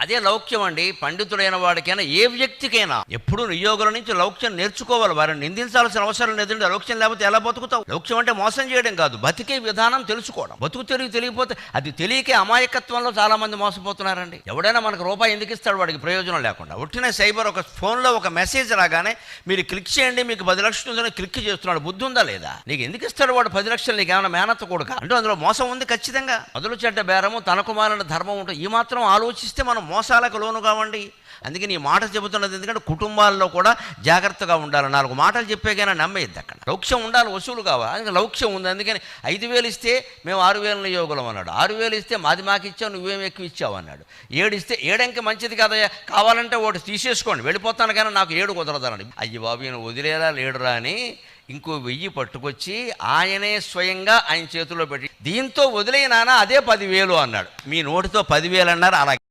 అదే లౌక్యం అండి. పండితుడైన వాడికైనా ఏ వ్యక్తికైనా ఎప్పుడు నియోగుల నుంచి లౌక్యం నేర్చుకోవాలి. వారిని నిందించాల్సిన అవసరం లేదండి. లౌక్యం లేకపోతే ఎలా బతుకుతావు? లౌక్యం అంటే మోసం చేయడం కాదు. బతికే విధానం తెలుసుకోవడం. బతుకు తెలివి తెలియపోతే అది తెలియకే అమాయకత్వంలో చాలా మంది మోసపోతున్నారండి. ఎవడైనా మనకు రూపాయి ఎందుకు ఇస్తాడు? వాడికి ప్రయోజనం లేకుండా. ఒట్టిన సైబర్ ఒక ఫోన్లో ఒక మెసేజ్ రాగానే మీరు క్లిక్ చేయండి మీకు పది లక్షలు ఉందని క్లిక్ చేస్తున్నాడు. బుద్ధి ఉందా లేదా? నీకు ఎందుకు ఇస్తాడు వాడు పది లక్షలు? నీకు ఏమైనా మేనత్త కొడుక? అంటే అందులో మోసం ఉంది ఖచ్చితంగా. మొదలు చెడ్డ బేరము తనకు మాలిన ధర్మం ఉంటుంది ఈ మాత్రం ఆలోచిస్తే మనం మోసాలకు లోను కావండి అందుకని నీ మాట చెబుతున్నది ఎందుకంటే కుటుంబాల్లో కూడా జాగ్రత్తగా ఉండాలి. నాలుగు మాటలు చెప్పేగానే నమ్మేద్ది అక్కడ. లౌక్యం ఉండాలి వసూలు కావాలి. అందుకని లౌక్యం ఉంది. అందుకని ఐదు వేలు ఇస్తే మేము ఆరు వేల నియోగులం అన్నాడు. ఆరు వేలు ఇస్తే మాది మాకు ఇచ్చావు నువ్వేం ఎక్కువ ఇచ్చావు అన్నాడు. ఏడు ఇస్తే ఏడంక మంచిది కదా కావాలంటే ఒకటి తీసేసుకోండి. వెళ్ళిపోతాను కానీ నాకు ఏడు కుదరదన్నాడు. అయ్యి బాబు ఈయన వదిలేరా లేడురా అని ఇంకో వెయ్యి పట్టుకొచ్చి ఆయనే స్వయంగా ఆయన చేతిలో పెట్టి దీంతో వదిలేనానా అదే పదివేలు అన్నాడు. మీ నోటితో పదివేలు అన్నారు అలాగే